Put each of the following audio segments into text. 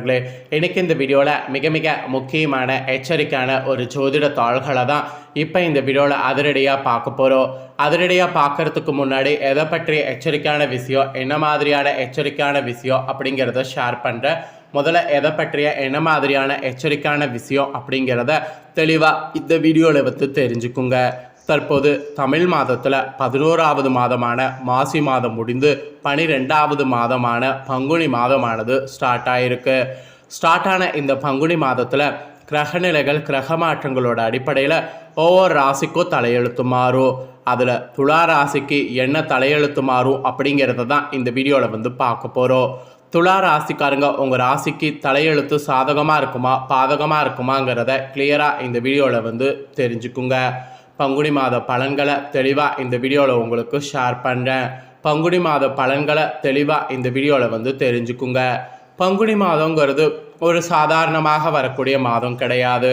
நண்பர்களே இன்றைக்கி இந்த வீடியோவில் மிக மிக முக்கியமான எச்சரிக்கையான ஒரு ஜோதிட தாள்களை தான் இப்போ இந்த வீடியோவில் அதிரடியாக பார்க்க போகிறோம் அதிரடியாக பார்க்கறதுக்கு முன்னாடி எதை பற்றிய எச்சரிக்கையான விஷயம் என்ன மாதிரியான எச்சரிக்கையான விஷயம் அப்படிங்கிறத ஷேர் பண்ணுறேன் முதல்ல எதை பற்றிய என்ன மாதிரியான எச்சரிக்கையான விஷயம் அப்படிங்கிறத தெளிவாக இந்த வீடியோவில் வந்து தெரிஞ்சுக்குங்க. தற்போது தமிழ் மாதத்தில் பதினோராவது மாதமான மாசி மாதம் முடிந்து பனிரெண்டாவது மாதமான பங்குனி மாதமானது ஸ்டார்ட் ஆகிருக்கு ஸ்டார்ட் ஆன இந்த பங்குனி மாதத்தில் கிரகநிலைகள் கிரக மாற்றங்களோட அடிப்படையில் ஒவ்வொரு ராசிக்கும் தலையெழுத்து மாறும். அதில் துலா ராசிக்கு என்ன தலையெழுத்து மாறும் அப்படிங்கிறத தான் இந்த வீடியோவில் வந்து பார்க்க போகிறோம் துலா ராசிக்காரங்க உங்கள் ராசிக்கு தலையெழுத்து சாதகமாக இருக்குமா பாதகமாக இருக்குமாங்கிறத கிளியராக இந்த வீடியோவில் வந்து தெரிஞ்சுக்குங்க. பங்குனி மாத பலன்களை தெளிவாக இந்த வீடியோவில் உங்களுக்கு ஷேர் பண்ணுறேன் பங்குனி மாத பலன்களை தெளிவாக இந்த வீடியோவில் வந்து தெரிஞ்சுக்குங்க. பங்குனி மாதங்கிறது ஒரு சாதாரணமாக வரக்கூடிய மாதம் கிடையாது.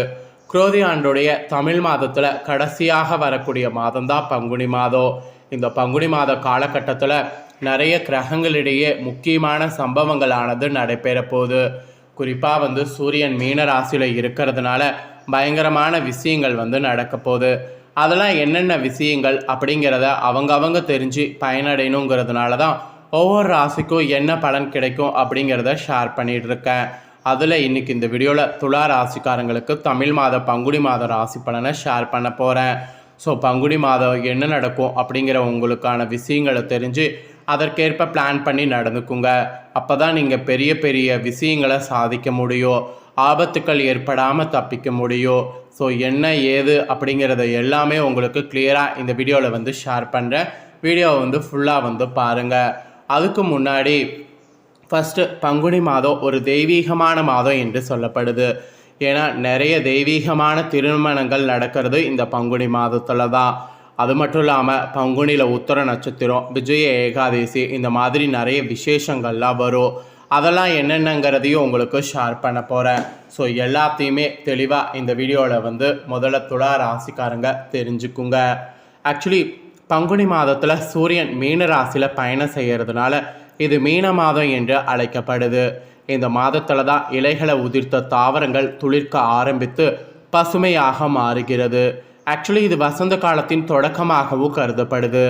குரோதி ஆண்டுடைய தமிழ் மாதத்தில் கடைசியாக வரக்கூடிய மாதம் தான் பங்குனி மாதம். இந்த பங்குனி மாத காலகட்டத்தில் நிறைய கிரகங்களிடையே முக்கியமான சம்பவங்களானது நடைபெற போகுது. குறிப்பாக வந்து சூரியன் மீன ராசியில் இருக்கிறதுனால பயங்கரமான விஷயங்கள் வந்து நடக்க போகுது. அதெல்லாம் என்னென்ன விஷயங்கள் அப்படிங்கிறத அவங்க அவங்க தெரிஞ்சு பயனடையணுங்கிறதுனால தான் ஒவ்வொரு ராசிக்கும் என்ன பலன் கிடைக்கும் அப்படிங்கிறத ஷேர் பண்ணிகிட்டு இருக்கேன் அதில் இன்றைக்கி இந்த வீடியோவில் துலா ராசிக்காரங்களுக்கு தமிழ் மாத பங்குனி மாத ராசி பலனை ஷேர் பண்ண போகிறேன் ஸோ பங்குனி மாதம் என்ன நடக்கும் அப்படிங்கிற உங்களுக்கான விஷயங்களை தெரிஞ்சு அதற்கேற்ப பிளான் பண்ணி நடந்துக்குங்க. அப்போ தான் நீங்கள் பெரிய பெரிய விஷயங்களை சாதிக்க முடியும். ஆபத்துக்கள் ஏற்படாமல் தப்பிக்க முடியும். ஸோ என்ன ஏது அப்படிங்கிறத எல்லாமே உங்களுக்கு கிளியராக இந்த வீடியோவில் வந்து ஷேர் பண்ணுறேன் வீடியோவை வந்து ஃபுல்லாக வந்து பாருங்கள் அதுக்கு முன்னாடி ஃபஸ்ட்டு பங்குனி மாதம் ஒரு தெய்வீகமான மாதம் என்று சொல்லப்படுது. ஏன்னா நிறைய தெய்வீகமான திருமணங்கள் நடக்கிறது இந்த பங்குனி மாதத்தில் தான். அது மட்டும் இல்லாமல் பங்குனியில் உத்தர நட்சத்திரம் விஜய ஏகாதசி இந்த மாதிரி நிறைய விசேஷங்கள்லாம் வரும். அதெல்லாம் என்னென்னங்கிறதையும் உங்களுக்கு ஷேர் பண்ண போகிறேன் ஸோ எல்லாத்தையுமே தெளிவாக இந்த வீடியோவில் வந்து முதல்ல துளா ராசிக்காரங்க தெரிஞ்சுக்குங்க. ஆக்சுவலி பங்குனி மாதத்தில் சூரியன் மீன ராசியில் பயணம் செய்கிறதுனால இது மீன மாதம் என்று அழைக்கப்படுது. இந்த மாதத்தில் தான் இலைகளை உதிர்த்த தாவரங்கள் துளிர்க்க ஆரம்பித்து பசுமையாக மாறுகிறது. ஆக்சுவலி இது வசந்த காலத்தின் தொடக்கமாகவும் கருதப்படுது.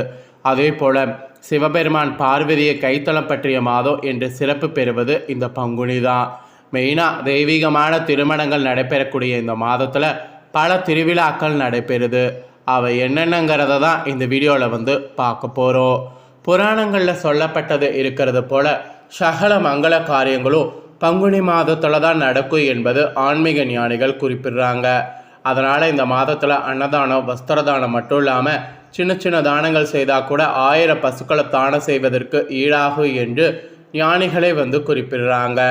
அதே போல் சிவபெருமான் பார்வதியை கைத்தளம் பற்றிய மாதம் என்று சிறப்பு பெறுவது இந்த பங்குனி தான் மெயினாக தெய்வீகமான திருமணங்கள் நடைபெறக்கூடிய இந்த மாதத்தில் பல திருவிழாக்கள் நடைபெறுது. அவை என்னென்னங்கிறத தான் இந்த வீடியோவில் வந்து பார்க்க போகிறோம் புராணங்களில் சொல்லப்பட்டது இருக்கிறது போல சகல மங்கள காரியங்களும் பங்குனி மாதத்தில் தான் நடக்கும் என்பது ஆன்மீக ஞானிகள் குறிப்பிடுறாங்க. அதனால் இந்த மாதத்தில் அன்னதானம் வஸ்திரதானம் மட்டும் இல்லாமல் சின்ன சின்ன தானங்கள் செய்தால் கூட ஆயிரம் பசுக்களை தானம் செய்வதற்கு ஈடாகும் என்று ஞானிகளே வந்து குறிப்பிடுறாங்க.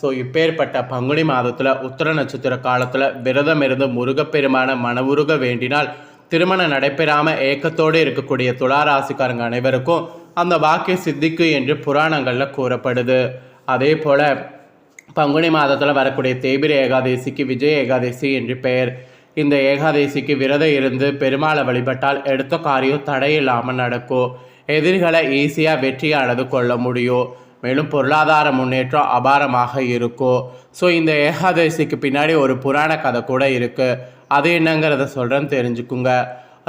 ஸோ இப்பேற்பட்ட பங்குனி மாதத்தில் உத்தர நட்சத்திர காலத்தில் விரதம் இருந்து முருகப்பெருமான மனவுருக வேண்டினால் திருமணம் நடைபெறாமல் ஏக்கத்தோடு இருக்கக்கூடிய துளாராசிக்காரங்க அனைவருக்கும் அந்த வாக்கிய சித்திக்கு என்று புராணங்களில் கூறப்படுது. அதே போல் பங்குனி மாதத்தில் வரக்கூடிய தேபிர ஏகாதசிக்கு விஜய ஏகாதசி என்று பெயர் இந்த ஏகாதசிக்கு விரதம் இருந்து பெருமாளை வழிபட்டால் எடுத்த காரியம் தடையில்லாமல் நடக்கும் எதிரிகளை ஈஸியாக வெற்றியானது கொள்ள முடியும் மேலும் பொருளாதார முன்னேற்றம் அபாரமாக இருக்கும் ஸோ இந்த ஏகாதசிக்கு பின்னாடி ஒரு புராண கதை கூட இருக்குது அது என்னங்கிறத சொல்கிறேன்னு தெரிஞ்சுக்குங்க.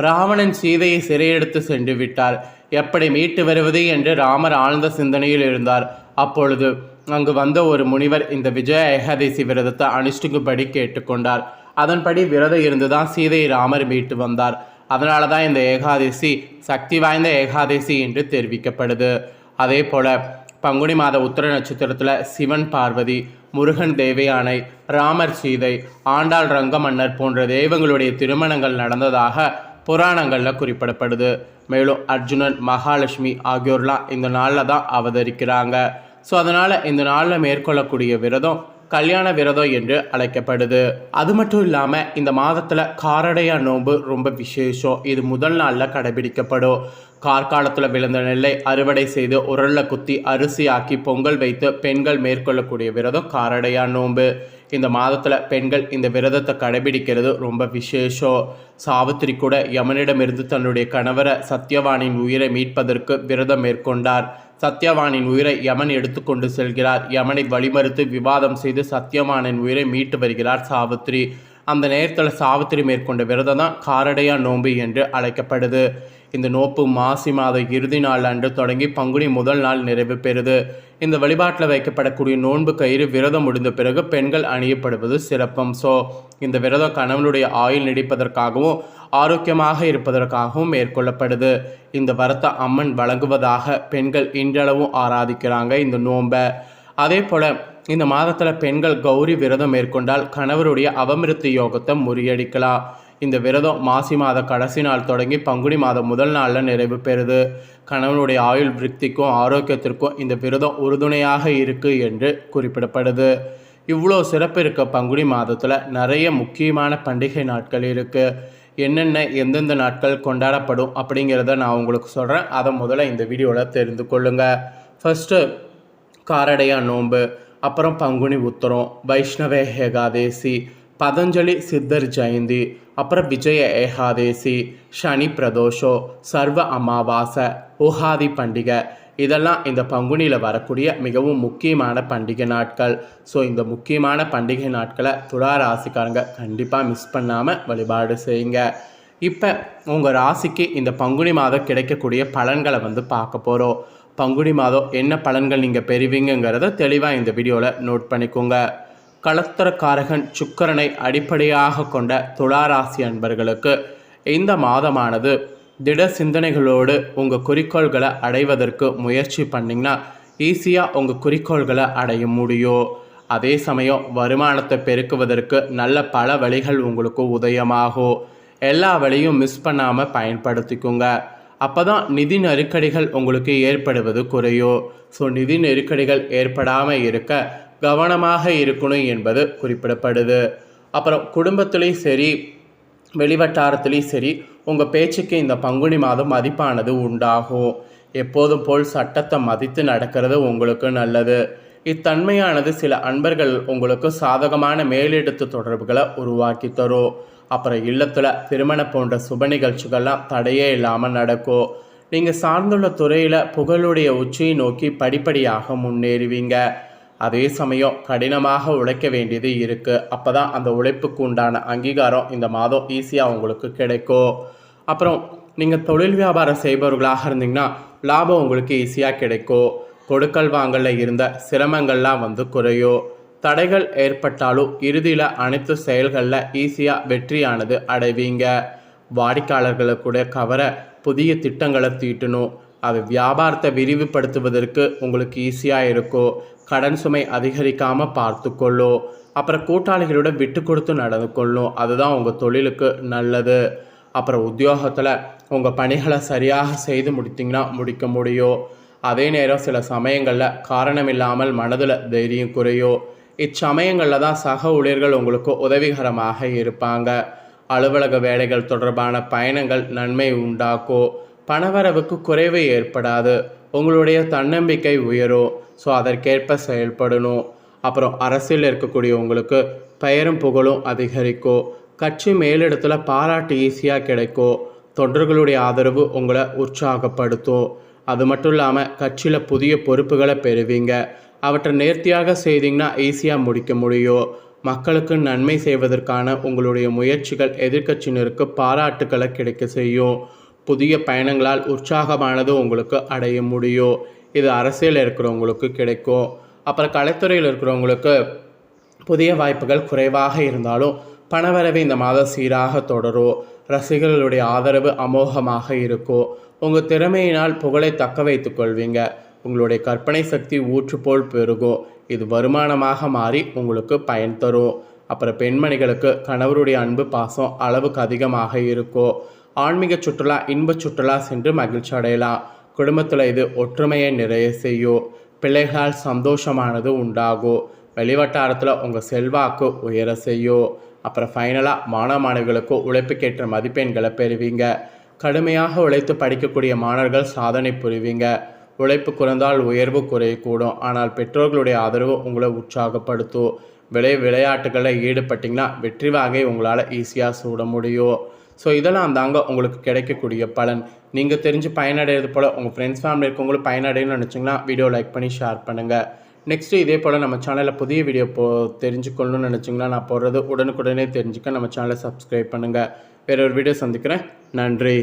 ராவணன் சீதையை சிறையெடுத்து சென்று விட்டார். எப்படி மீட்டு வருவது என்று ராமர் ஆழ்ந்த சிந்தனையில் இருந்தார். அப்பொழுது அங்கு வந்த ஒரு முனிவர் இந்த விஜய ஏகாதசி விரதத்தை அனுஷ்டிக்கும்படி கேட்டுக்கொண்டார். அதன்படி விரதம் இருந்து தான் சீதையை ராமர் மீட்டு வந்தார். அதனால தான் இந்த ஏகாதசி சக்தி வாய்ந்த ஏகாதசி என்று தெரிவிக்கப்படுது. அதே போல பங்குனி மாத உத்தர நட்சத்திரத்தில் சிவன் பார்வதி முருகன் தேவயானை ராமர் சீதை ஆண்டாள் ரங்கமன்னர் போன்ற தெய்வங்களுடைய திருமணங்கள் நடந்ததாக புராணங்களில் குறிப்பிடப்படுது. மேலும் அர்ஜுனன் மகாலட்சுமி ஆகியோர்லாம் இந்த நாளில் தான் அவதரிக்கிறாங்க. ஸோ அதனால் இந்த நாளில் மேற்கொள்ளக்கூடிய விரதம் கல்யாண விரதம் என்று அழைக்கப்படுது. அது மட்டும் இல்லாமல் இந்த மாதத்தில் காரடையா நோன்பு ரொம்ப விசேஷம். இது முதல் நாளில் கடைபிடிக்கப்படும். கார்காலத்தில் விழுந்த நெல்லை அறுவடை செய்து உரல்ல குத்தி அரிசியாக்கி பொங்கல் வைத்து பெண்கள் மேற்கொள்ளக்கூடிய விரதம் காரடையா நோன்பு. இந்த மாதத்தில் பெண்கள் இந்த விரதத்தை கடைபிடிக்கிறது ரொம்ப விசேஷம். சாவித்திரி கூட யமனிடமிருந்து தன்னுடைய கணவரை சத்யவானின் உயிரை மீட்பதற்கு விரதம் மேற்கொண்டார். சத்யவானின் உயிரை யமன் எடுத்துக்கொண்டு செல்கிறார். யமனை வழிமறுத்து விவாதம் செய்து சத்யவானின் உயிரை மீட்டு வருகிறார் சாவித்ரி அந்த நேரத்தில் சாவித்திரி மேற்கொண்ட விரதம் தான் காரடையா நோம்பு என்று அழைக்கப்படுது. இந்த நோப்பு மாசி மாத இறுதி நாள் அன்று தொடங்கி பங்குனி முதல் நாள் நிறைவு பெறுது. இந்த வழிபாட்டில் வைக்கப்படக்கூடிய நோன்பு கயிறு விரதம் முடிந்த பிறகு பெண்கள் அணியப்படுவது சிறப்பம். ஸோ இந்த விரதம் கணவனுடைய ஆயுள் நீடிப்பதற்காகவும் ஆரோக்கியமாக இருப்பதற்காகவும் மேற்கொள்ளப்படுது. இந்த வரத்தை அம்மன் வழங்குவதாக பெண்கள் இன்றளவும் ஆராதிக்கிறாங்க இந்த நோன்பை. அதே போல் இந்த மாதத்தில் பெண்கள் கௌரி விரதம் மேற்கொண்டால் கணவருடைய அவமிருத்து யோகத்தை முறியடிக்கலாம். இந்த விரதம் மாசி மாத கடைசி நாள் தொடங்கி பங்குனி மாதம் முதல் நாளில் நிறைவு பெறுது. கணவனுடைய ஆயுள் விருத்திக்கும் ஆரோக்கியத்திற்கும் இந்த விரதம் உறுதுணையாக இருக்குது என்று குறிப்பிடப்படுது. இவ்வளோ சிறப்பு இருக்க பங்குனி மாதத்தில் நிறைய முக்கியமான பண்டிகை நாட்கள் இருக்குது என்னென்ன எந்தெந்த நாட்கள் கொண்டாடப்படும் அப்படிங்கிறத நான் உங்களுக்கு சொல்கிறேன் அதை முதல்ல இந்த வீடியோவில் தெரிந்து கொள்ளுங்கள் ஃபஸ்ட்டு காரடையா நோன்பு அப்புறம் பங்குனி உத்தரம் வைஷ்ணவ ஏகாதேசி பதஞ்சலி சித்தர் ஜெயந்தி அப்புறம் விஜய ஏகாதேசி சனி பிரதோஷம் சர்வ அமாவாசை உகாதி பண்டிகை இதெல்லாம் இந்த பங்குனியில் வரக்கூடிய மிகவும் முக்கியமான பண்டிகை நாட்கள் ஸோ இந்த முக்கியமான பண்டிகை நாட்களை துலா ராசிக்காரங்க கண்டிப்பாக மிஸ் பண்ணாமல் வழிபாடு செய்யுங்க இப்போ உங்கள் ராசிக்கு இந்த பங்குனி மாதம் கிடைக்கக்கூடிய பலன்களை வந்து பார்க்க போகிறோம் பங்குனி மாதம் என்ன பலன்கள் நீங்கள் பெறுவீங்கிறத தெளிவாக இந்த வீடியோவில் நோட் பண்ணிக்கோங்க களத்திரக்காரகன் சுக்கரனை அடிப்படையாக கொண்ட துளாராசி அன்பர்களுக்கு இந்த மாதமானது திட சிந்தனைகளோடு உங்கள் குறிக்கோள்களை அடைவதற்கு முயற்சி பண்ணிங்கன்னா ஈஸியாக உங்கள் குறிக்கோள்களை அடைய முடியும். அதே சமயம் வருமானத்தை பெருக்குவதற்கு நல்ல பல வழிகள் உங்களுக்கு உதயமாகும். எல்லா வழியும் மிஸ் பண்ணாமல் பயன்படுத்திக்கோங்க. அப்போ தான் நிதி நெருக்கடிகள் உங்களுக்கு ஏற்படுவது குறையும். ஸோ நிதி நெருக்கடிகள் ஏற்படாமல் இருக்க கவனமாக இருக்கணும் என்பது குறிப்பிடப்படுது. அப்புறம் குடும்பத்துலேயும் சரி வெளிவட்டாரத்துலேயும் சரி உங்கள் பேச்சுக்கு இந்த பங்குனி மாதம் மதிப்பானது உண்டாகும். எப்போதும் போல் சட்டத்தை மதித்து நடக்கிறது உங்களுக்கு நல்லது. இத்தன்மையானது சில அன்பர்கள் உங்களுக்கு சாதகமான மேலெடுத்து தொடர்புகளை உருவாக்கி தரும் அப்புறம் இல்லத்தில் திருமணம் போன்ற சுப நிகழ்ச்சிகள்லாம் தடையே இல்லாமல் நடக்கும் நீங்கள் சார்ந்துள்ள துறையில் புகழுடைய உச்சியை நோக்கி படிப்படியாக முன்னேறுவீங்க. அதே சமயம் கடினமாக உழைக்க வேண்டியது இருக்குது அப்போ தான் அந்த உழைப்புக்கு உண்டான அங்கீகாரம் இந்த மாதம் ஈஸியாக உங்களுக்கு கிடைக்கும். அப்புறம் நீங்கள் தொழில் வியாபாரம் செய்பவர்களாக இருந்தீங்கன்னா லாபம் உங்களுக்கு ஈஸியாக கிடைக்கும். கொடுக்கல் வாங்கலில் இருந்த சிரமங்கள்லாம் வந்து குறையும். தடைகள் ஏற்பட்டாலும் இறுதியில் அனைத்து செயல்களில் ஈஸியாக வெற்றியானது அடைவீங்க. வாடிக்கையாளர்களை கூட கவர புதிய திட்டங்களை தீட்டணும். அது வியாபாரத்தை விரிவுபடுத்துவதற்கு உங்களுக்கு ஈஸியாக இருக்கும். கடன் சுமை அதிகரிக்காமல் பார்த்துக்கொள்ளும் அப்புறம் கூட்டாளிகளோட விட்டு கொடுத்து நடந்து கொள்ளும் அதுதான் உங்கள் தொழிலுக்கு நல்லது. அப்புறம் உத்தியோகத்தில் உங்கள் பணிகளை சரியாக செய்து முடித்திங்கன்னா முடிக்க முடியும் அதே நேரம் சில சமயங்களில் காரணமில்லாமல் மனதில் தைரியம் குறையும் இச்சமயங்களில் தான் சக ஊழியர்கள் உங்களுக்கு உதவிகரமாக இருப்பாங்க. அலுவலக வேலைகள் தொடர்பான பயணங்கள் நன்மை உண்டாக்கும் பணவரவுக்கு குறைவு ஏற்படாது. உங்களுடைய தன்னம்பிக்கை உயரும். ஸோ அதற்கேற்ப செயல்படணும். அப்புறம் அரசியல் இருக்கக்கூடிய உங்களுக்கு பெயரும் புகழும் அதிகரிக்கும். கட்சி மேலிடத்தில் பாராட்டு ஈஸியாக கிடைக்கும். தொண்டர்களுடைய ஆதரவு உங்களை உற்சாகப்படுத்தும். அது மட்டும் இல்லாமல் கட்சியில் புதிய பொறுப்புகளை பெறுவீங்க. அவற்றை நேர்த்தியாக செய்தீங்கன்னா ஈஸியாக முடிக்க முடியும். மக்களுக்கு நன்மை செய்வதற்கான உங்களுடைய முயற்சிகள் எதிர்க்கட்சியினருக்கு பாராட்டுக்களை கிடைக்க செய்யும். புதிய பயணங்களால் உற்சாகமானது உங்களுக்கு அடைய முடியும். இது அரசியல் இருக்கிறவங்களுக்கு கிடைக்கும். அப்புறம் கலைத்துறையில் இருக்கிறவங்களுக்கு புதிய வாய்ப்புகள் குறைவாக இருந்தாலும் பணவரவு இந்த மாதம் சீராக தொடரும். ரசிகர்களுடைய ஆதரவு அமோகமாக இருக்கும். உங்கள் திறமையினால் புகழை தக்க வைத்துக் கொள்வீங்க. உங்களுடைய கற்பனை சக்தி ஊற்று போல் பெருகும். இது வருமானமாக மாறி உங்களுக்கு பயன் தரும். அப்புறம் பெண்மணிகளுக்கு கணவருடைய அன்பு பாசம் அளவுக்கு அதிகமாக இருக்கும். ஆன்மீக சுற்றுலா இன்ப சுற்றுலா சென்று மகிழ்ச்சி அடையலாம். குடும்பத்தில் இது ஒற்றுமையை நிறைய செய்யும் பிள்ளைகளால் சந்தோஷமானது உண்டாகும் வெளிவட்டாரத்தில் உங்கள் செல்வாக்கு உயர செய்யும் அப்புறம் ஃபைனலாக மாணவ மாணவிகளுக்கு உழைப்புக்கேற்ற மதிப்பெண்களை பெறுவீங்க. கடுமையாக உழைத்து படிக்கக்கூடிய மாணவர்கள் சாதனை புரிவீங்க. உழைப்பு குறைந்தால் உயர்வு குறையக்கூடும். ஆனால் பெற்றோர்களுடைய ஆதரவு உங்களை உற்சாகப்படுத்தும் விளை விளையாட்டுகளில் ஈடுபட்டிங்கன்னா வெற்றி வாகை உங்களால் ஈஸியாக சூட முடியும் ஸோ இதெல்லாம் தாங்க உங்களுக்கு கிடைக்கக்கூடிய பலன். நீங்கள் தெரிஞ்சு பயனடைகிறது போல் உங்கள் ஃப்ரெண்ட்ஸ் ஃபேமிலி இருக்கவங்களும் பயனடையணும்னு நினச்சிங்கன்னா வீடியோ லைக் பண்ணி ஷேர் பண்ணுங்கள் நெக்ஸ்ட்டு இதே போல் நம்ம சேனலில் புதிய வீடியோ போ தெரிஞ்சுக்கணும்னு நினச்சிங்கன்னா நான் போடுறது உடனுக்குடனே தெரிஞ்சுக்க நம்ம சேனலை சப்ஸ்கிரைப் பண்ணுங்கள் வேற ஒரு வீடியோ சந்திக்கிறேன். நன்றி.